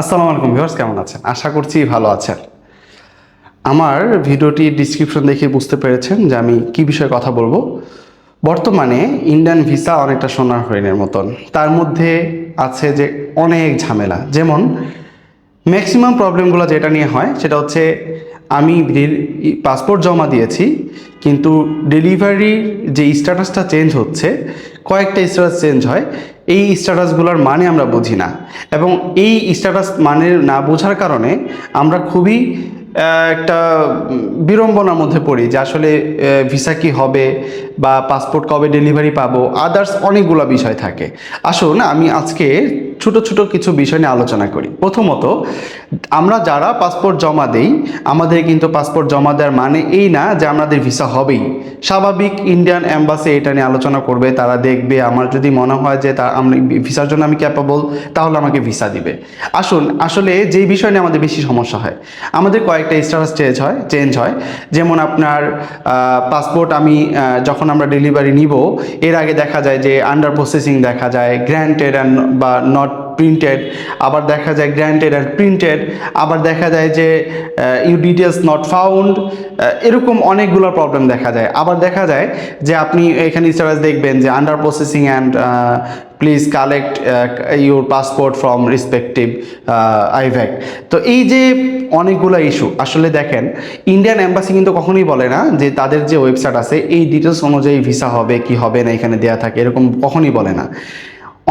আসসালামু আলাইকুম ভিউয়ার্স, কেমন আছেন? আশা করছি ভালো আছেন। আমার ভিডিওটি ডিসক্রিপশন দেখে বুঝতে পেরেছেন যে আমি কি বিষয়ে কথা বলব। বর্তমানে ইন্ডিয়ান ভিসা অনেকটা সোনার হরিণের মতন। তার মধ্যে আছে যে অনেক ঝামেলা। যেমন ম্যাক্সিমাম প্রবলেমগুলো যেটা নিয়ে হয়, সেটা হচ্ছে আমি পাসপোর্ট জমা দিয়েছি, কিন্তু ডেলিভারির যে স্ট্যাটাসটা চেঞ্জ হচ্ছে কয়েকটা স্ট্যাটাস চেঞ্জ হয়, এই স্ট্যাটাসগুলোর মানে আমরা বুঝি না। এবং এই স্ট্যাটাস মানে না বোঝার কারণে আমরা খুবই একটা বিড়ম্বনার মধ্যে পড়ি যে আসলে ভিসা কি হবে বা পাসপোর্ট কবে ডেলিভারি পাবো আদার্স অনেকগুলো বিষয় থাকে। আসুন আমি আজকে ছোট ছোট কিছু বিষয় নিয়ে আলোচনা করি। প্রথমত, আমরা যারা পাসপোর্ট জমা দেই, আমাদের কিন্তু পাসপোর্ট জমা দেওয়ার মানে এই না যে আমাদের ভিসা হবেই। স্বাভাবিক ইন্ডিয়ান অ্যাম্বাসি এটা নিয়ে আলোচনা করবে, তারা দেখবে আমার যদি মনে হয় যে তা আমি ভিসার জন্য আমি ক্যাপাবল তাহলে আমাকে ভিসা দিবে। আসুন, আসলে যেই বিষয় নিয়ে আমাদের বেশি সমস্যা হয়, আমাদের কয়েকটা স্ট্যাটাস চেঞ্জ হয় চেঞ্জ হয়। যেমন আপনার পাসপোর্ট আমি যখন আমরা ডেলিভারি নিব, এর আগে দেখা যায় যে আন্ডার প্রসেসিং দেখা যায় গ্র্যান্টেড অ্যান্ড বা নট প্রিন্টেড আবার দেখা যায় গ্র্যান্টেড অ্যান্ড প্রিন্টেড আবার দেখা যায় যে ইউ ডিটেলস নট ফাউন্ড এরকম অনেকগুলো প্রবলেম দেখা যায়। আবার দেখা যায় যে আপনি এখানে স্ট্যাটাস দেখবেন যে under processing and please collect your passport from respective IVAC. তো এই যে অনেকগুলো ইস্যু আসলে দেখেন ইন্ডিয়ান এম্বাসি কিন্তু কখনোই বলে না যে তাদের যে ওয়েবসাইট আছে, এই ডিটেলস অনুযায়ী ভিসা হবে, কি হবে না এখানে দেয়া থাকে, এরকম কখনই বলে না।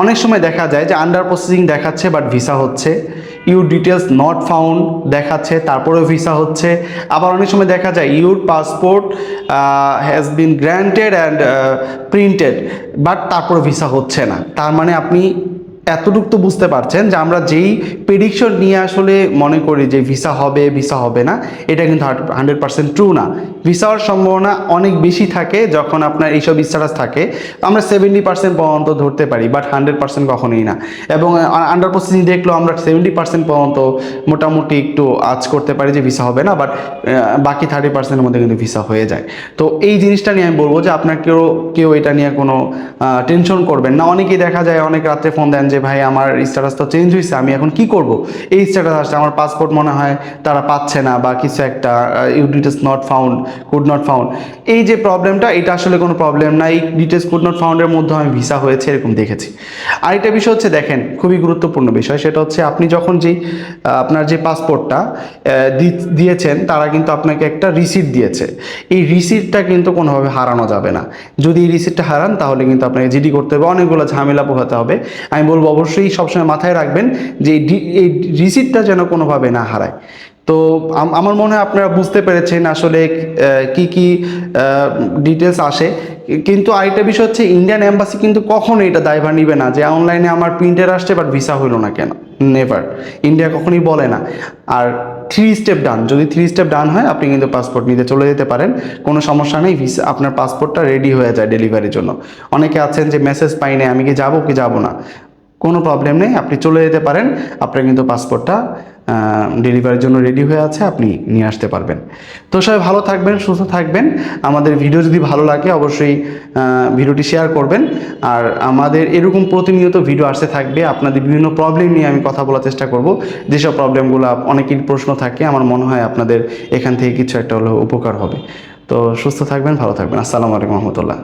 অনেক সময় দেখা যায় যে আন্ডার প্রসেসিং দেখাচ্ছে বাট ভিসা হচ্ছে। ইউর ডিটেলস নট ফাউন্ড দেখাচ্ছে, তারপরেও ভিসা হচ্ছে। আবার অনেক সময় দেখা যায় your passport has been granted and printed but তারপরে ভিসা হচ্ছে না। তার মানে আপনি এতটুকু তো বুঝতে পারছেন যে আমরা যেই প্রেডিকশন নিয়ে আসলে মনে করি যে ভিসা হবে ভিসা হবে না, এটা কিন্তু হান্ড্রেড পার্সেন্ট ট্রু না। ভিসা হওয়ার সম্ভাবনা অনেক বেশি থাকে যখন আপনার এইসব স্ট্যাটাস থাকে। আমরা সেভেন্টি পার্সেন্ট পর্যন্ত ধরতে পারি বাট হান্ড্রেড পার্সেন্ট কখনোই না। এবং আন্ডার প্রসেসিং দেখলেও আমরা সেভেন্টি পার্সেন্ট পর্যন্ত মোটামুটি একটু আজ করতে পারি যে ভিসা হবে না বাট বাকি থার্টি পার্সেন্টের মধ্যে কিন্তু ভিসা হয়ে যায়। তো এই জিনিসটা নিয়ে আমি বলব যে আপনার কেউ কেউ এটা নিয়ে কোনো টেনশন করবেন না। অনেকেই দেখা যায় অনেক রাত্রে ফোন দেন যে ভাই, আমার স্ট্যাটাস তো চেঞ্জ হয়েছে আমি এখন কি করব? এই স্ট্যাটাস আসছে, আমার পাসপোর্ট মনে হয় তারা পাচ্ছে না বা কিছু একটা you details not found could not found এই যে প্রবলেমটা এটা আসলে কোনো প্রবলেম না। এই ডিটেলস কুড নট ফাউন্ডের মধ্যে আমি ভিসা হয়েছে এরকম দেখেছি। আরেকটা বিষয় হচ্ছে, দেখেন, খুবই গুরুত্বপূর্ণ বিষয়, সেটা হচ্ছে আপনি যখন যেই আপনার যে পাসপোর্টটা দিয়েছেন, তারা কিন্তু আপনাকে একটা রিসিট দিয়েছে। এই রিসিটটা কিন্তু কোনোভাবে হারানো যাবে না। যদি এই রিসিটটা হারান, তাহলে কিন্তু আপনাকে জিডি করতে হবে, অনেকগুলো ঝামেলা পোহাতে হবে। আমি বলব অবশ্যই সবসময় মাথায় রাখবেন যে এই রিসিটটা যেন কোনোভাবে না হারায়। তো আমার মনে হয় আপনারা বুঝতে পেরেছেন আসলে কি কি ডিটেলস আসে। কিন্তু আরেকটা বিষয় হচ্ছে ইন্ডিয়ান এম্বাসি কিন্তু কখনো এটা দায়ভার নিবে না যে অনলাইনে আমার প্রিন্টার আসছে বাট ভিসা হইল না কেন? নেভার ইন্ডিয়া কখনোই বলে না। আর থ্রি স্টেপ ডান যদি থ্রি স্টেপ ডান হয়, আপনি কিন্তু পাসপোর্ট নিতে চলে যেতে পারেন। কোনো সমস্যা নেই ভিসা আপনার পাসপোর্টটা রেডি হয়ে যায় ডেলিভারির জন্য। অনেকে আছেন যে মেসেজ পাই নাই, আমি কি যাব কি যাব না? কোনো প্রবলেম নেই, আপনি চলে যেতে পারেন, আপনার কিন্তু পাসপোর্টটা ডেলিভারির জন্য রেডি হয়ে আছে, আপনি নিয়ে আসতে পারবেন। তো সবাই ভালো থাকবেন, সুস্থ থাকবেন। আমাদের ভিডিও যদি ভালো লাগে, অবশ্যই ভিডিওটি শেয়ার করবেন। আর আমাদের এরকম প্রতিনিয়ত ভিডিও আসতে থাকবে, আপনাদের বিভিন্ন প্রবলেম নিয়ে আমি কথা বলার চেষ্টা করব। যেসব প্রবলেমগুলো অনেকের প্রশ্ন থাকে, আমার মনে হয় আপনাদের এখান থেকে কিছু একটা হলেও উপকার হবে। তো সুস্থ থাকবেন, ভালো থাকবেন। আসসালামু আলাইকুম রহমতুল্লাহ।